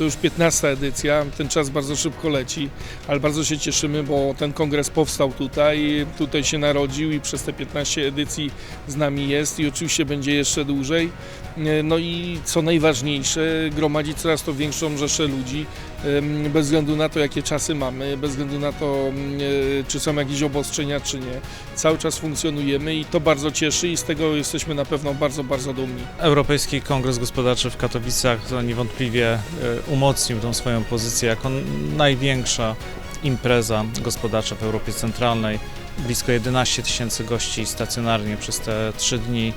To już 15 edycja, ten czas bardzo szybko leci, ale bardzo się cieszymy, bo ten kongres powstał tutaj, tutaj się narodził i przez te 15 edycji z nami jest i oczywiście będzie jeszcze dłużej. No i co najważniejsze, gromadzi coraz to większą rzeszę ludzi, bez względu na to, jakie czasy mamy, bez względu na to, e, czy są jakieś obostrzenia, czy nie. Cały czas funkcjonujemy i to bardzo cieszy i z tego jesteśmy na pewno bardzo, bardzo dumni. Europejski Kongres Gospodarczy w Katowicach to niewątpliwie e, umocnił tą swoją pozycję jako największa impreza gospodarcza w Europie Centralnej. Blisko 11 tysięcy gości stacjonarnie przez te trzy dni.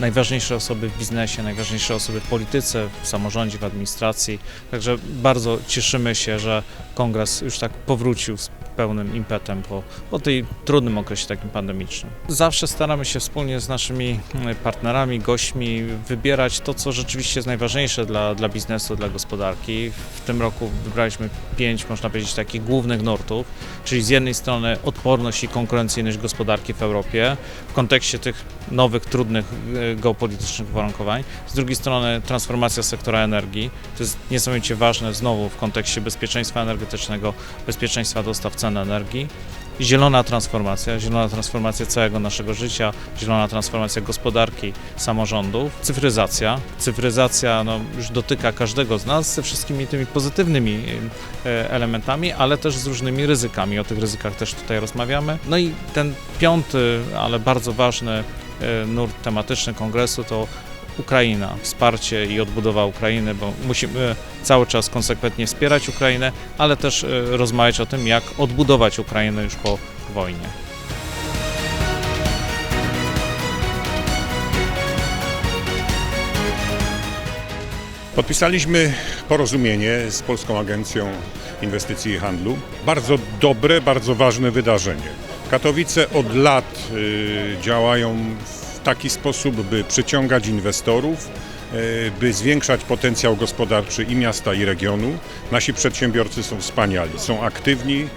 Najważniejsze osoby w biznesie, najważniejsze osoby w polityce, w samorządzie, w administracji. Także bardzo cieszymy się, że kongres już tak powrócił z pełnym impetem po, po tej trudnym okresie takim pandemicznym. Zawsze staramy się wspólnie z naszymi mm, partnerami, gośćmi wybierać to, co rzeczywiście jest najważniejsze dla, dla biznesu, dla gospodarki. W tym roku wybraliśmy pięć, można powiedzieć, takich głównych nurtów, czyli z jednej strony odporność i konkurencyjność gospodarki w Europie w kontekście tych nowych, trudnych e, geopolitycznych uwarunkowań. Z drugiej strony transformacja sektora energii. To jest niesamowicie ważne znowu w kontekście bezpieczeństwa energetycznego, bezpieczeństwa dostaw cen energii. Zielona transformacja, zielona transformacja całego naszego życia, zielona transformacja gospodarki, samorządów, cyfryzacja. Cyfryzacja no, już dotyka każdego z nas ze wszystkimi tymi pozytywnymi e, elementami, ale też z różnymi ryzykami. O tych ryzykach też tutaj rozmawiamy. No i ten piąty, ale bardzo ważny nurt tematyczny kongresu to Ukraina, wsparcie i odbudowa Ukrainy, bo musimy cały czas konsekwentnie wspierać Ukrainę, ale też e, rozmawiać o tym, jak odbudować Ukrainę już po wojnie. Podpisaliśmy porozumienie z Polską Agencją Inwestycji i Handlu. Bardzo dobre, bardzo ważne wydarzenie. Katowice od lat y, działają w taki sposób, by przyciągać inwestorów, y, by zwiększać potencjał gospodarczy i miasta, i regionu. Nasi przedsiębiorcy są wspaniali, są aktywni,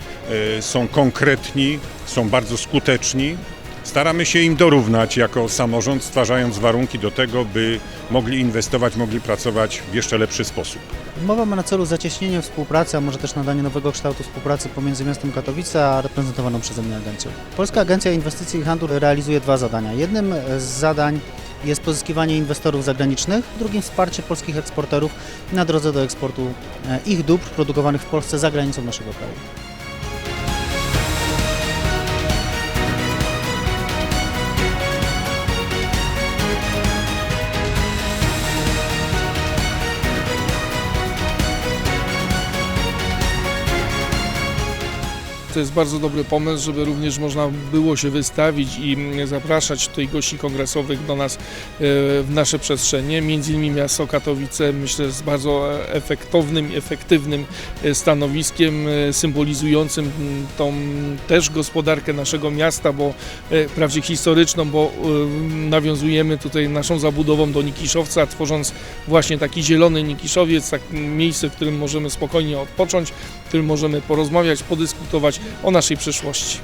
y, są konkretni, są bardzo skuteczni. Staramy się im dorównać jako samorząd, stwarzając warunki do tego, by mogli inwestować, mogli pracować w jeszcze lepszy sposób. Umowa ma na celu zacieśnienie współpracy, a może też nadanie nowego kształtu współpracy pomiędzy miastem Katowice a reprezentowaną przeze mnie agencją. Polska Agencja Inwestycji i Handlu realizuje dwa zadania. Jednym z zadań jest pozyskiwanie inwestorów zagranicznych, drugim wsparcie polskich eksporterów na drodze do eksportu e, ich dóbr produkowanych w Polsce za granicą naszego kraju. To jest bardzo dobry pomysł, żeby również można było się wystawić i zapraszać tutaj gości kongresowych do nas e, w nasze przestrzenie. Między innymi miasto Katowice myślę jest bardzo efektownym efektywnym e, stanowiskiem e, symbolizującym tą też gospodarkę naszego miasta, bo wprawdzie historyczną, bo nawiązujemy tutaj naszą zabudową do Nikiszowca, tworząc właśnie taki zielony Nikiszowiec, tak miejsce, w którym możemy spokojnie odpocząć, w którym możemy porozmawiać, podyskutować o naszej przyszłości.